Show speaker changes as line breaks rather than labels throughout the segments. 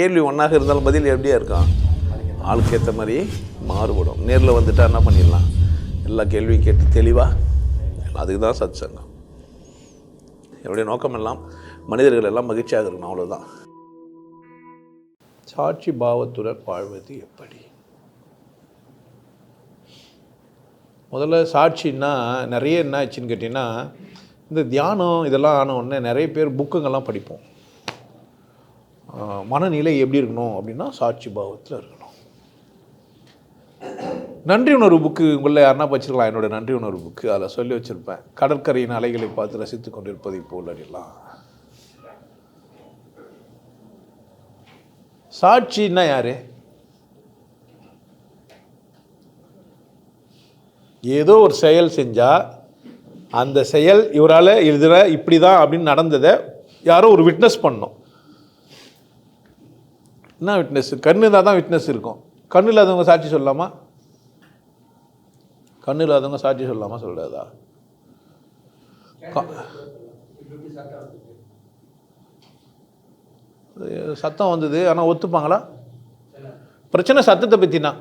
கேள்வி ஒன்றாக இருந்தாலும் பதில் எப்படியா இருக்கும்? ஆளுக்கு ஏற்ற மாதிரி மாறுபடும். நேரில் வந்துட்டால் என்ன பண்ணிடலாம்? எல்லா கேள்வியும் கேட்டு தெளிவாக அதுக்கு தான் சத் சங்கம் என்னுடைய நோக்கம் எல்லாம் மனிதர்கள் எல்லாம் மகிழ்ச்சியாக இருக்கணும் அவ்வளோதான் சாட்சி பாவத்துடன் வாழ்வது எப்படி? முதல்ல சாட்சின்னா நிறைய என்ன ஆச்சுன்னு கேட்டிங்கன்னா இந்த தியானம் இதெல்லாம் ஆன உடனே நிறைய பேர் புக்குங்கெல்லாம் படிப்போம். மனநிலை எப்படி இருக்கணும் அப்படின்னா சாட்சி பாவத்தில் இருக்கணும். நன்றி உணர்வு புக்கு உங்களில் யாருனா வச்சுருக்கலாம் என்னோடய நன்றி உணர்வு புக்கு அதில் சொல்லி வச்சுருப்பேன். கடற்கரையின் அலைகளை பார்த்து ரசித்து கொண்டிருப்பதை போல் அப்படிலாம் சாட்சின்னா யார்? ஏதோ ஒரு செயல் செஞ்சால் அந்த செயல் இவரால் இதில் இப்படி தான் அப்படின்னு நடந்ததை யாரோ ஒரு விட்னஸ் பண்ணோம் என்ன விட்னஸ் கண்ணு இருந்தால் தான் விட்னஸ் இருக்கும். கண்ணு இல்லாதவங்க சாட்சி சொல்லலாமா கண்ணு இல்லாதவங்க சாட்சி சொல்லலாமா சொல்கிறதா அது சத்தம் வந்தது. ஆனால் ஒத்துப்பாங்களா? பிரச்சனை சத்தத்தை பற்றினா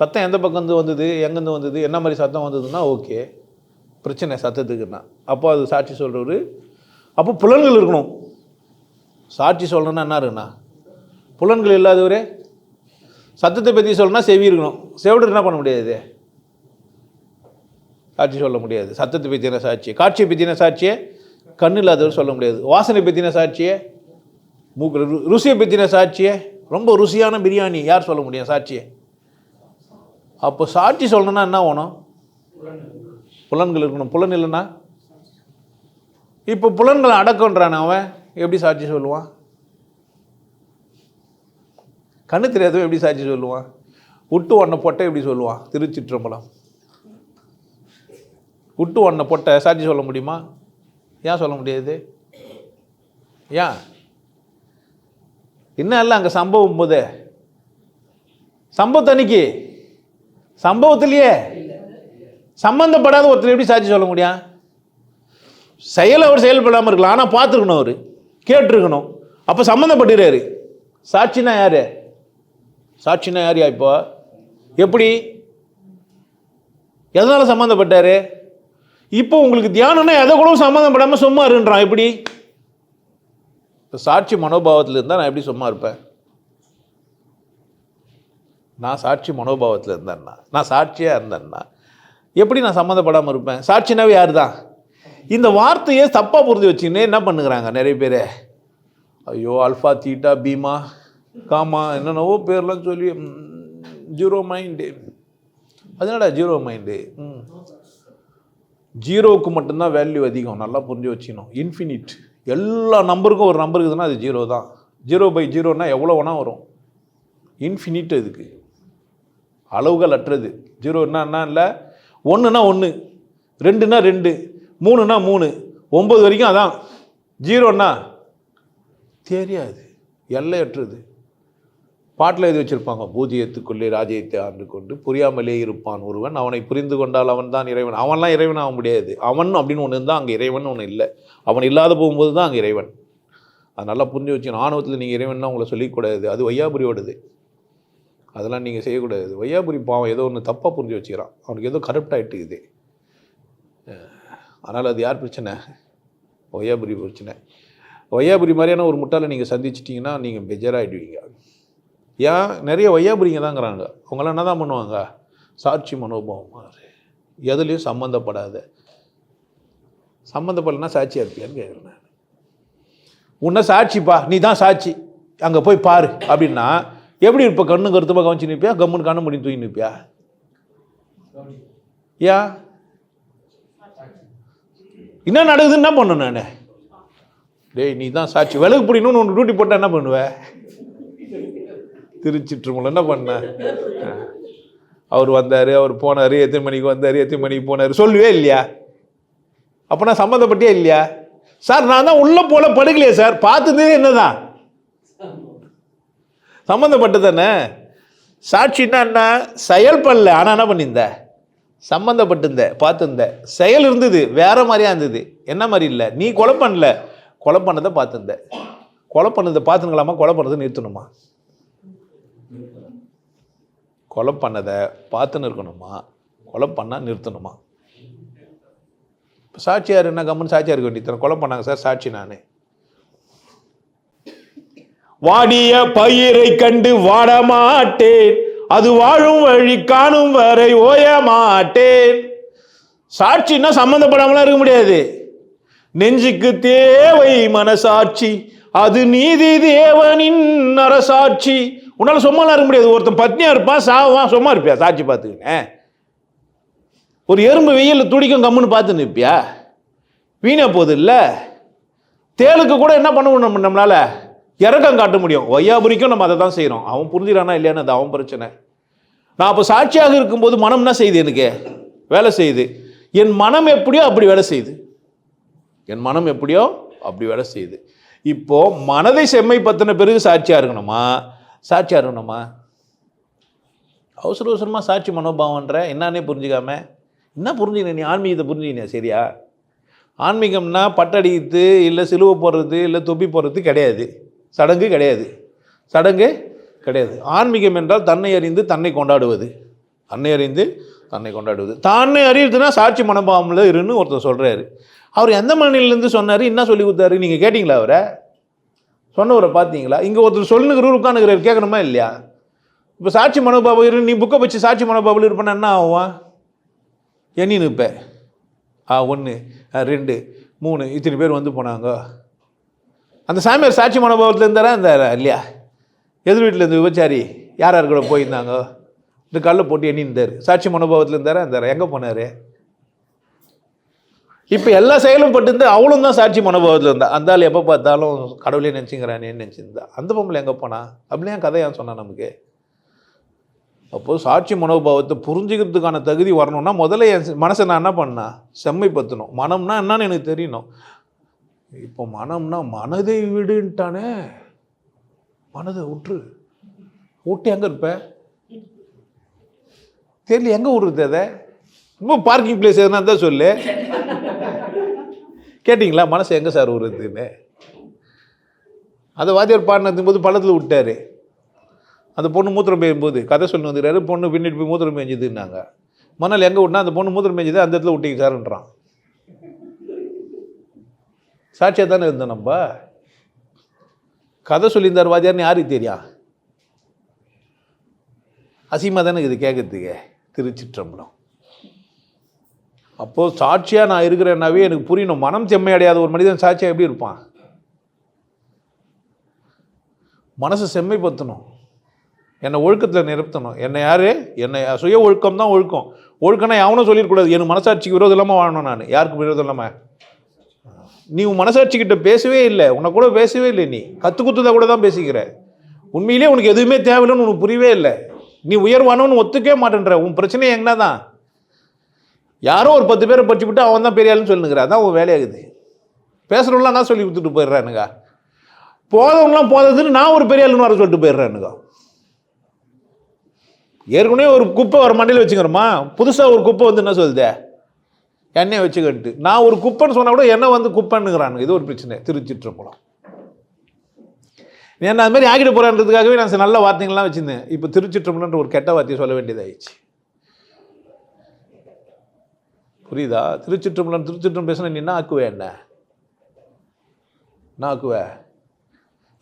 சத்தம் எந்த பக்கம்ந்து வந்தது? எங்கேருந்து வந்தது? என்ன மாதிரி சத்தம் வந்ததுன்னா ஓகே பிரச்சனை சத்தத்துக்குன்னா. அப்போ அது சாட்சி சொல்கிறவர் அப்போ புலன்கள் இருக்கணும். சாட்சி சொல்லணும்னா என்ன இருக்குண்ணா புலன்கள் இல்லாதவரே. சத்தத்தை பற்றி சொல்லணும்னா செவி இருக்கணும். செவிடு என்ன பண்ண முடியாது? சாட்சி சொல்ல முடியாது. சத்தத்தை பற்றின சாட்சி? காட்சியை பற்றின சாட்சியை? கண் இல்லாதவர் சொல்ல முடியாது. வாசனை பற்றின சாட்சியை? மூக்கு ரு- ருசியை பற்றின சாட்சியை? ரொம்ப ருசியான பிரியாணி யார் சொல்ல முடியும் சாட்சியை? அப்போ சாட்சி சொல்லணும்னா என்ன வேணும்? புலன்கள் இருக்கணும். புலன் இல்லைன்னா? இப்போ புலன்களை அடக்கன்றான் அவன். எப்படி சாட்சி சொல்லுவான்? கண்ணு தெரியாதவன் எப்படி சாட்சி சொல்லுவான்? விட்டு ஒன்றை பொட்டை எப்படி சொல்லுவான்? திருச்சிற்றம்பலம். விட்டு ஒன்றை பொட்டை சாட்சி சொல்ல முடியுமா? ஏன் சொல்ல முடியாது? ஏன்? என்ன இல்லை அங்கே சம்பவம் போது. சம்பவத்து அன்னைக்கு? சம்பவத்திலேயே? சம்பந்தப்படாத ஒருத்தர் எப்படி சாட்சி சொல்ல முடியும்? செயல் அவர் செயல்படாமல் இருக்கலாம் ஆனால் பார்த்துருக்கணும் அவர். கேட்டிருக்கணும். அப்போ சம்மந்தப்பட்டுறாரு சாட்சினா யார்? சாட்சினா யார் இப்போ? எப்படி? எதனால் சம்மந்தப்பட்டார்? இப்போ உங்களுக்கு தியானம்னா எதை கூட சம்மந்தப்படாமல் சும்மா இருன்றான். எப்படி? இப்போ சாட்சி மனோபாவத்தில் இருந்தால் நான் எப்படி சும்மா இருப்பேன்? நான் சாட்சி மனோபாவத்தில் இருந்தேன்னா நான் சாட்சியாக இருந்தேன்னா எப்படி நான் சம்மந்தப்படாமல் இருப்பேன்? சாட்சினாவே யார் தான் இந்த வார்த்தையை தப்பாக புரிஞ்சு வச்சுக்கின்னு என்ன பண்ணுகிறாங்க நிறைய பேர்? ஐயோ அல்ஃபா தீட்டா பீமா காமா என்னென்னவோ பேர்லாம் சொல்லி ஜீரோ மைண்டு. அதனடா ஜீரோ மைண்டு? ம். ஜீரோவுக்கு மட்டும்தான் வேல்யூ அதிகம் நல்லா புரிஞ்சு வச்சுக்கணும். இன்ஃபினிட். எல்லா நம்பருக்கும் ஒரு நம்பர் இருக்குதுன்னா அது ஜீரோ தான். ஜீரோ பை ஜீரோனா எவ்வளோ வேணால் வரும். இன்ஃபினிட் இதுக்கு. அளவுகள் அற்றது. ஜீரோ என்ன இல்லை? ஒன்றுனா ஒன்று ரெண்டுனா ரெண்டு மூணுனா மூணு ஒம்பது வரைக்கும் அதான். ஜீரோன்னா தெரியாது. எல்லையற்றது பாட்டில் எழுதி வச்சிருப்பாங்க பூஜ்ஜியத்துக்குள்ளே ராஜ்யத்தை ஆண்டு கொண்டு புரியாமலே இருப்பான் ஒருவன். அவனை புரிந்து கொண்டால் அவன் தான் இறைவன். அவன்லாம் இறைவன் ஆக முடியாது. அவன் அப்படின்னு ஒன்று இருந்தால் அங்கே இறைவன் ஒன்று இல்லை. அவன் இல்லாத போகும்போது தான் அங்கே இறைவன். அது நல்லா புரிஞ்சு வச்சு ஆணவத்தில் நீங்கள் இறைவன்னா உங்களை சொல்லிக்கூடாது அது வையாபுரியோடது அதெல்லாம் நீங்கள் செய்யக்கூடாது. வையாபுரி பாவம் ஏதோ ஒன்று தப்பாக புரிஞ்சு வச்சுக்கிறான். அவனுக்கு ஏதோ கரப்ட் ஆகிட்டு இது அதனால் அது யார் பிரச்சனை? வையாபுரி பிரச்சனை. வையாபுரி மாதிரியான ஒரு முட்டாளை நீங்கள் சந்திச்சிட்டிங்கன்னா நீங்கள் பெஜராகிடுவீங்க ஏன் நிறைய வையாபுரிங்க தாங்கிறாங்க அவங்களாம் என்ன தான் பண்ணுவாங்க? சாட்சி மனோபாவம் மாதிரி. எதுலேயும் சம்மந்தப்படாத சம்மந்தப்படலைன்னா சாட்சியாக இருப்பியான்னு கேட்குறேன் நான். உன்னை சாட்சிப்பா நீ தான் சாட்சி. அங்கே போய் பாரு. அப்படின்னா எப்படி இருப்ப கண்ணு கருத்துப்பா கவனிச்சு நிற்பியா கம்முன்னு கண்ணு முடி தூக்கி நிற்பியா ஏன் என்ன நடக்குதுன்னு என்ன பண்ணணும் நான். டேய் நீ தான் சாட்சி. விலகு பிடிக்கணும்னு ஒன்று டியூட்டி போட்டால் என்ன பண்ணுவேன் திருச்சிட்டுருமல என்ன பண்ண? அவர் வந்தார் அவர் போனார் எத்தனை மணிக்கு வந்தார் எத்தனை மணிக்கு போனார் சொல்லுவே இல்லையா? அப்போ நான் சம்மந்தப்பட்டே இல்லையா? சார் நான் தான் உள்ளே போல படுக்கலையே சார். பார்த்தது என்னதான்? சம்மந்தப்பட்டு தானே சாட்சின்னா என்ன? செயல் பண்ணல. ஆனால் என்ன பண்ணியிருந்த? சம்மந்தப்பட்டிருந்த பார்த்துருந்த. செயல் இருந்தது வேற மாதிரியா இருந்தது. என்ன மாதிரி இல்லை? நீ கொலை பண்ணல. கொலை பண்ணதை பார்த்துருந்த. கொலை பண்ணதை பார்த்துங்களாமா கொலை பண்ணதை நிறுத்தணுமா? கொலை பண்ணதை பார்த்துன்னு இருக்கணுமா கொலை பண்ணால் நிறுத்தணுமா? இப்போ சாட்சியார் என்ன கம்முன்னு சாட்சியார் இருக்க கொலை பண்ணாங்க சார் சாட்சி நான். வாடிய பயிரை கண்டு வாடமாட்டேன் அது வாழும் வழி காணும் வரை ஓய மாட்டேன். சாட்சின்னா சம்மந்தப்படாமலாம் இருக்க முடியாது. நெஞ்சுக்கு தேவை மனசாட்சி. அது நீதி தேவனின் அரசாட்சி. உன்னால் சும்மாலாம் இருக்க முடியாது. ஒருத்தன் பத்னியாக இருப்பான் சாவான் சும்மா இருப்பியா? சாட்சி பார்த்துக்கினேன் ஒரு எறும்பு வெயிலில் துடிக்கும் கம்முன்னு பார்த்து நிற்பியா வீணா போகுது இல்லை தேளுக்கு கூட என்ன பண்ண முடியும் நம்ம நம்மளால? இறக்கம் காட்ட முடியும். வையாபுரிக்கும் நம்ம அதை தான் செய்கிறோம் அவன் புரிஞ்சுறானா இல்லையான்னு அது அவன் பிரச்சனை. நான் அப்போ சாட்சியாக இருக்கும்போது மனம் என்ன செய்யுது எனக்கு? வேலை செய்யுது. என் மனம் எப்படியோ அப்படி வேலை செய்யுது. என் மனம் எப்படியோ அப்படி வேலை செய்யுது. இப்போது மனதை செம்மை பற்றின பிறகு சாட்சியாக இருக்கணுமா? சாட்சி அருணமா? அவசர அவசரமாக சாட்சி மனோபாவன்ற என்னன்னே புரிஞ்சுக்காம என்ன புரிஞ்சுக்கின நீ? ஆன்மீகத்தை புரிஞ்சுக்கினியா? சரியா? ஆன்மீகம்னா பட்டடித்து இல்லை சிலுவை போடுறது இல்லை தொப்பி போடுறது கிடையாது. சடங்கு கிடையாது. சடங்கு கிடையாது. ஆன்மீகம் என்றால் தன்னை அறிந்து தன்னை கொண்டாடுவது. தன்னை அறிந்து தன்னை கொண்டாடுவது. தன்னை அறியுதுன்னா சாட்சி மனோபாவமில் இருன்னு ஒருத்தர் சொல்கிறாரு அவர் எந்த மண்ணிலேருந்து சொன்னார்? என்ன சொல்லி கொடுத்தாரு? நீங்கள் கேட்டிங்களா அவரை? சொன்னவரை பார்த்தீங்களா? இங்கே ஒருத்தர் சொல்லுங்கிறவர் உட்காந்துக்கிறார் கேட்கணுமா இல்லையா? இப்போ சாட்சி மனோபாபம் இரு நீ புக்கை வச்சு சாட்சி மனோபாபில் இருப்பேன்னா என்ன ஆகும் எண்ணி நிற்ப. ஆ ஒன்று ரெண்டு மூணு இத்தனை பேர் வந்து போனாங்க. அந்த சாமியார் சாட்சி மனோபாவத்தில் இருந்தாரா இருந்தாரா இல்லையா? எதிர் வீட்டில் இருந்து விபச்சாரி யார் யார் கூட போயிருந்தாங்க? இந்த கல்லை போட்டு எண்ணி இருந்தார் சாட்சி மனோபாவத்தில் இருந்தாரா இருந்தாரா? எங்கே போனார்? இப்போ எல்லா செயலும் பட்டிருந்து அவளும் தான் சாட்சி மனோபாவத்தில் இருந்தா. அந்த ஆள் எப்போ பார்த்தாலும் கடவுளே நினச்சிங்கிறானேன்னு நினச்சிருந்தா? அந்த பொம்பளை எங்கே போனா? அப்படியே கதையான் சொன்னா நமக்கு. அப்போது சாட்சி மனோபாவத்தை புரிஞ்சுக்கிறதுக்கான தகுதி வரணும்னா முதல்ல என் மனசை நான் என்ன பண்ணேன் செம்மைப்படுத்தணும். மனம்னா என்னன்னு எனக்கு தெரியணும். இப்போ மனம்னா மனதை விடுன்ட்டானே. மனதை விட்டுரு விட்டு எங்கே இருப்ப? தெரியல எங்கே விடுறது அதை? ரொம்ப பார்க்கிங் பிளேஸ் எதுனா தான் சொல்லு. கேட்டிங்களா மனசு எங்கே சார் விடுறதுன்னு அந்த வாத்தியார் பாடினதும் போது பள்ளத்தில் விட்டார். அந்த பொண்ணு மூத்திரம் பெய்யும்போது கதை சொல்லி வந்துக்கிறாரு பொண்ணு பின்னிட்டு போய் மூத்திரம் பெஞ்சுதுன்னாங்க மணல் எங்கே விட்டா அந்த பொண்ணு மூத்திரம் பெஞ்சது அந்த இடத்துல விட்டீங்க சார்ன்றான். சாட்சியாக தானே இருந்தோம் நம்ம? கதை சொல்லியிருந்தார் வாத்தியார்னு யாருக்கு தெரியா? அசிமா தானே இது கேட்கறதுக்கு திருச்சிற்றம்பலம். அப்போது சாட்சியாக நான் இருக்கிறேன்னாவே எனக்கு புரியணும். மனம் செம்மை அடையாத ஒரு மனிதன் சாட்சியாக எப்படி இருப்பான்? மனசை செம்மைப்படுத்தணும். என்னை ஒழுக்கத்தில் நிறுத்தணும். என்னை யார்? என்னை சுய ஒழுக்கம் தான் ஒழுக்கம். ஒழுக்கம்னா எவனும் சொல்லிடக்கூடாது. எனக்கு மனசாட்சிக்கு விரோதம் இல்லாமல் வாழணும் நான். யாருக்கு விரோதம் இல்லாமல் நீ உன் மனசாட்சிக்கிட்ட பேசவே இல்லை. உன்னை கூட பேசவே இல்லை நீ. கற்று கூட தான் பேசிக்கிற. உண்மையிலே உனக்கு எதுவுமே தேவையில்லைன்னு உனக்கு புரியவே இல்லை. நீ உயர்வானவன்னு ஒத்துக்கவே மாட்டேன்ற. உன் பிரச்சனை என்ன தான் யாரோ ஒரு பத்து பேரை பறிச்சு விட்டு அவன் தான் பெரிய ஆளுன்னு அதான் உன் வேலையாகுது. பேசுகிறவங்களாம் நான் சொல்லி கொடுத்துட்டு போயிடுறானுங்க. போதவங்களாம் போததுன்னு நான் ஒரு பெரிய ஆளுன்னு வர சொல்லிட்டு போயிடுறானுங்க. ஏற்கனவே ஒரு குப்பை ஒரு மண்டையில் வச்சுக்கிறோமா? புதுசாக ஒரு குப்பை வந்து என்ன சொல்லுதே? எண்ணெய் வச்சுக்கிட்டு. நான் ஒரு குப்பைன்னு சொன்னால் கூட என்ன வந்து குப்பைன்னுங்கிறானுங்க. இது ஒரு பிரச்சனை. திருச்சிற்றம்பலம் என்ன அது மாதிரி ஆகிட போகிறான்றதுக்காகவே நான் நல்ல வார்த்தைகள்லாம் வச்சுருந்தேன். இப்போ திருச்சிற்றம்பலன்ற ஒரு கெட்ட வார்த்தையை சொல்ல வேண்டியதாகிடுச்சு புரியுதா? திருச்சிற்றம்பலம் திருச்சிற்றம் பேசினா நீ என்ன ஆக்குவே என்ன? என்ன ஆக்குவ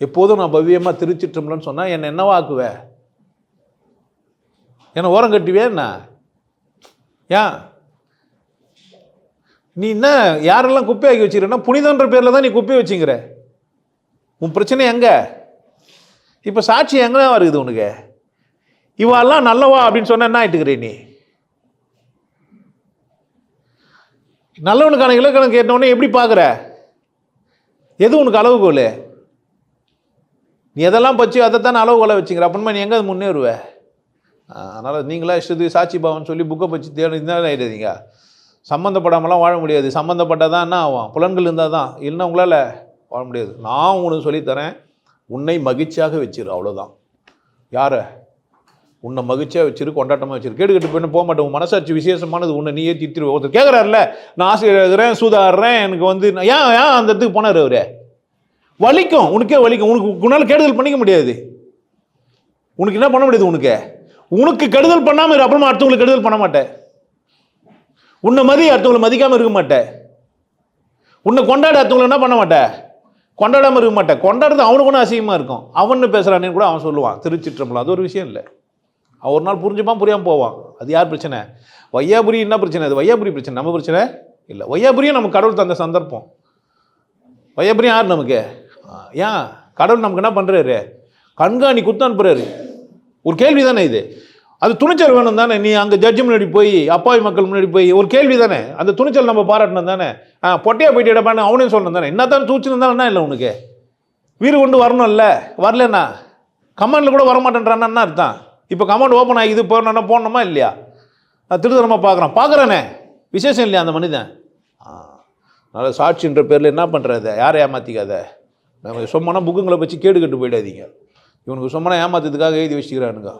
எப்போதும் நான் பவ்யமாக திருச்சிற்றம்பலம்னு சொன்னால் என்னை என்னவா ஆக்குவ? என்னை ஓரம் கட்டுவே என்ன? ஏன்? நீ என்ன யாரெல்லாம் குப்பையாக்கி வச்சுக்கிறேன்னா புனிதன்ற பேரில் தான் நீ குப்பையை வச்சுங்கிற. உன் பிரச்சனை எங்கே? இப்போ சாட்சி எங்கே வருது உனக்கு? இவாள்லாம் நல்லவா அப்படின்னு சொன்ன என்ன ஆகிட்டுக்கிறே நீ? நல்லவனுக்கான இலக்கணம் கேட்டவொடனே எப்படி பார்க்குற? எது உனக்கு அளவுகோல்? நீ எதெல்லாம் பச்சு அதை தானே அளவுகோலை வச்சுக்கிற அப்புறமா நீ எங்கே முன்னேறுவ? அதனால் நீங்களா இஷ்டத்துக்கு சாட்சி பாவம்னு சொல்லி புக்கை பச்சு தேடி இருந்தால் ஆகிடாதீங்க சம்மந்தப்படாமலாம் வாழ முடியாது. சம்மந்தப்பட்டால் தான் என்ன ஆகும்? புலன்கள் இருந்தால் தான். இல்லைன்னா உங்களால் வாழ முடியாது. நான் உனக்கு சொல்லித்தரேன். உன்னை மகிழ்ச்சியாக வச்சிரு. அவ்வளோதான் யாரை? உன்னை மகிழ்ச்சியாக வச்சிரு கொண்டாட்டமாக வச்சிரு. கேடு கட்டு போய் போக மாட்டேன். உன் மனசாட்சி விசேஷமானது உன்னை நீயே தித்திரு ஒருத்தர் கேட்குறாருல நான் ஆசிரியர் இருக்கிறேன் சூதாடுறேன் எனக்கு வந்து ஏன் ஏன் அந்த இடத்துக்கு போனார் அவரு? வலிக்கும். உனக்கே வலிக்கும். உனக்கு உன்னால் கெடுதல் பண்ணிக்க முடியாது. உனக்கு என்ன பண்ண முடியாது உனக்கு? உனக்கு கெடுதல் பண்ணாமல் அப்புறமா அடுத்தவங்களுக்கு கெடுதல் பண்ண மாட்டேன். உன்னை மதி அடுத்தவங்களை மதிக்காமல் இருக்க மாட்டேன். உன்னை கொண்டாட அடுத்தவங்களை என்ன பண்ண மாட்டேன்? கொண்டாடாமல் இருக்க மாட்டேன். கொண்டாடுறது அவனுக்கு ஒன்றும் அசிங்கமாக இருக்கும். அவன் பேசுகிறானே கூட அவன் சொல்லுவான். திருச்சிற்றம்பலம். அது ஒரு விஷயம் இல்லை. அவன் ஒரு நாள் புரிஞ்சுப்பான் புரியாமல் போவான். அது யார் பிரச்சனை? வையாபுரி என்ன பிரச்சனை? அது வையாபுரி பிரச்சனை. நம்ம பிரச்சனை இல்லை. வையாபுரியும் நமக்கு கடவுள் தந்த சந்தர்ப்பம். வையாபுரியும் யார் நமக்கு? ஏன்? கடவுள் நமக்கு என்ன பண்ணுறாரு கண்காணி குத்து அனுப்புறாரு. ஒரு கேள்வி தானே இது? அது துணிச்சல் வேணும் தானே? நீ அங்கே ஜட்ஜி முன்னாடி போய் அப்பாவி மக்கள் முன்னாடி போய் ஒரு கேள்வி தானே? அந்த துணிச்சல் நம்ம பாராட்டணும் தானே? ஆ பொட்டையா போயிட்டு இடப்பான்னு அவனே சொல்லணும் தானே? என்ன தான் தூச்சிருந்தாலும் இல்லை உனக்கு? வீடு கொண்டு வரணும்ல. வரலண்ணா கமாண்டில் கூட வரமாட்டேன்றான்னு என்ன அர்த்தம்? இப்போ கமெண்ட் ஓப்பன் ஆகி இது போடணும்னா போடணுமா இல்லையா? நான் திருத்தரமாக பார்க்குறேன். பார்க்குறேனே. விசேஷம் இல்லையா அந்த மனிதன்? அதனால் சாட்சின்ற பேரில் என்ன பண்ணுறது யாரை ஏமாற்றிக்காத நம்ம சொம்மனா புக்குங்களை வச்சு கேடு கட்டு போயிடாதீங்க. இவனுக்கு சொம்மனா ஏமாத்துறதுக்காக எழுதி வச்சுக்கிறானுங்க.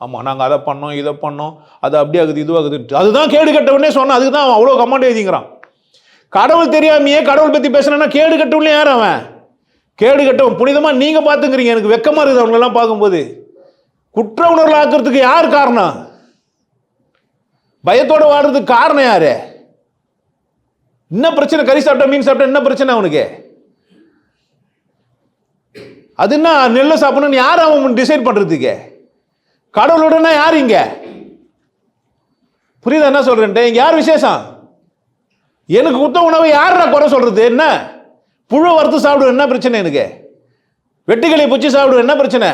ஆமாம் நாங்கள் அதை பண்ணோம் இதை பண்ணோம் அது அப்படியாகுது இதுவாகுது அதுதான் கேடு கட்டவுடனே சொன்னேன். அதுக்கு தான் அவன் அவ்வளோ கமெண்ட் எழுதிங்கிறான் கடவுள் தெரியாமையே கடவுள் பற்றி பேசுனா கேடு கட்டவுடனே யார் அவன்? கேடு கட்டவன். புனிதமாக நீங்கள் பார்த்துக்கிறீங்க. எனக்கு வெக்கமாக இருக்குது அவங்களெல்லாம் பார்க்கும்போது. குற்ற உணர்வு ஆக்கிறதுக்கு யார் காரணம்? பயத்தோட வாடுறதுக்கு காரணம் யாரு? என்ன பிரச்சனை? கறி சாப்பிட்டா மீன் சாப்பிட்டா என்ன பிரச்சனை அவனுக்கு? அது என்ன நெல்லை சாப்பிடணும்னு யார் அவன் டிசைட் பண்றதுக்கு? கடவுளுடனே யார் இங்க? புரியுதா என்ன சொல்கிறேன்ட்டு இங்க யார் விசேஷம்? எனக்கு குத்த உணவை யார் நான் குறை சொல்றது? என்ன? புழு வறுத்து சாப்பிடுவேன் என்ன பிரச்சனை எனக்கு? வெட்டுக்கிளி பிடிச்சி சாப்பிடுவேன் என்ன பிரச்சனை?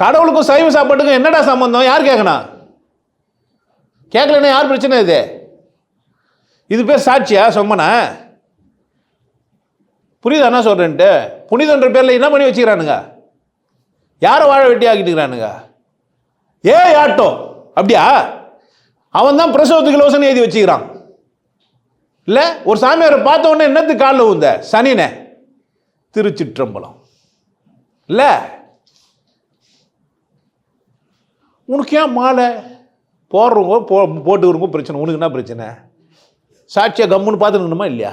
கடவுளுக்கும் சைவ சாப்பாட்டுக்கும் என்னடா சம்பந்தம்? யார் கேட்கணும் கேட்கலன்னா யார் பிரச்சனை இது? இது பேர் சாட்சியா சொம்மனா புரியுதா என்ன சொல்கிறேன்ட்டு புனிதன்ற பேரில் என்ன பண்ணி வச்சுக்கிறானுங்க? யாரை வாழ வெட்டி ஆக்கிட்டுக்கிறானுங்க? ஏ ஆட்டோ அப்படியா? அவன் தான் பிரசவத்துக்கு லோசனை எழுதி வச்சுக்கிறான். இல்லை ஒரு சாமியாரை பார்த்த உடனே என்னத்துக்கு காலில் உந்த சனினே. திருச்சிற்றம்பலம். இல்லை? உனக்கு ஏன் மாலை? போடுறவங்க போ போட்டுக்கிறவங்க பிரச்சனை. உனக்கு என்ன பிரச்சனை? சாட்சியாக கம்முன்னு பார்த்துக்கணுமா இல்லையா?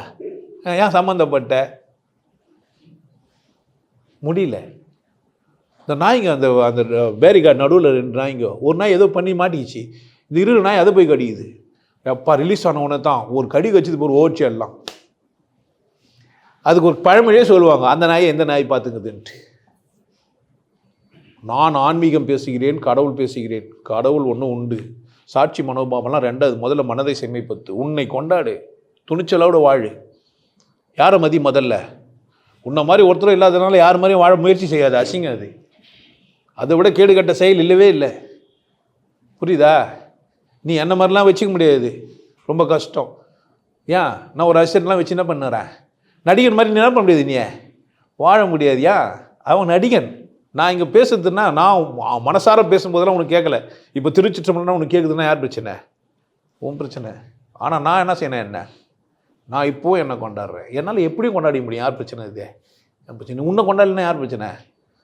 ஏன் சம்மந்தப்பட்ட முடியல. இந்த நாய்ங்க அந்த அந்த பேரிகார்டு நடுவில் ரெண்டு நாய்ங்க ஒரு நாய் ஏதோ பண்ணி மாட்டிக்கிச்சு. இந்த இரு நாய் அதை போய் கடிக்குது. எப்பா ரிலீஸ் ஆன உடனே தான். ஒரு கடி வச்சது ஒரு ஓடிச்சு எல்லாம். அதுக்கு ஒரு பழமொழியே சொல்லுவாங்க அந்த நாயை எந்த நாய் பார்த்துக்குதுன்ட்டு. நான் ஆன்மீகம் பேசுகிறேன் கடவுள் பேசுகிறேன். கடவுள் ஒன்று உண்டு. சாட்சி மனோபாவம்லாம் ரெண்டாவது முதல்ல மனதை செம்மைப்பத்து உன்னை கொண்டாடு. துணிச்சலோடு வாழு. யாரை மதி முதல்ல? உன்னை மாதிரி ஒருத்தரும் இல்லாதனால யார் மாதிரியும் வாழ முயற்சி செய்யாது. அசிங்கம் அது. அதை விட கேடுகட்ட செயல் இல்லவே இல்லை. புரியுதா? நீ என்ன மாதிரிலாம் வச்சுக்க முடியாது. ரொம்ப கஷ்டம். ஏன்? நான் ஒரு அசிஸ்டன்ட்லாம் வச்சு என்ன பண்ணுறேன்? நடிகன் மாதிரி நீ என்ன பண்ண முடியாது நீ? வாழ முடியாது. ஏன்? அவன் நடிகன். நான் இங்கே பேசுறதுன்னா நான் மனசார பேசும்போதெல்லாம் உனக்கு கேட்கல இப்போ திருச்சிற்றம்பலம்னா உனக்கு கேட்குதுன்னா யார் பிரச்சனை? உன் பிரச்சனை. ஆனால் நான் என்ன செய்யணும் என்ன? நான் இப்போவும் என்னை கொண்டாடுறேன்? என்னால் எப்படியும் கொண்டாட முடியும். யார் பிரச்சனை இது? என் பிரச்சனை. உன்னை கொண்டாடலன்னா யார் பிரச்சனை?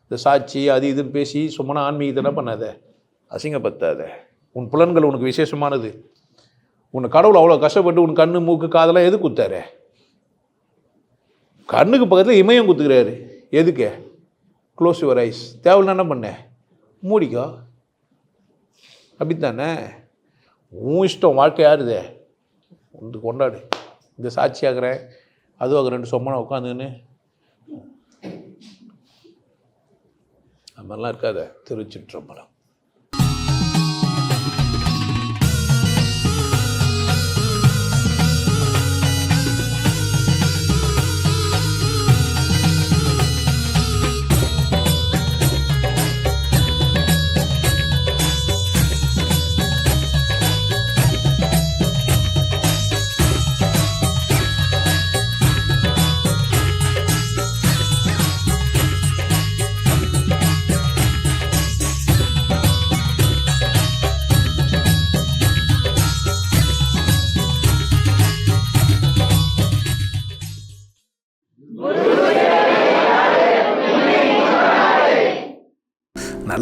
இந்த சாட்சி அது இதுன்னு பேசி சும்மா ஆன்மீகத்தை என்ன பண்ணாத? அசிங்கப்படுத்தாத. உன் புலன்கள் உனக்கு விசேஷமானது. உன்னை கடவுள் அவ்வளோ கஷ்டப்பட்டு உன் கண்ணு மூக்கு காதெல்லாம் எது குத்தாரு கண்ணுக்கு பக்கத்தில் இமயம் குத்துக்கிறாரு. எதுக்கு? க்ளோஸ் யுவர் ஐஸ் தேவையில்ல என்ன பண்ண? மூடிக்கோ. அப்படித்தானே? உன் இஷ்டம் வாழ்க்கை யாருதே வந்து கொண்டாடு. இந்த சாட்சியாகிறேன் அதுவும் ரெண்டு சொம்மனை உட்காந்துன்னு. அது மாதிரிலாம் இருக்காத. திருச்சிற்றம்பலம்.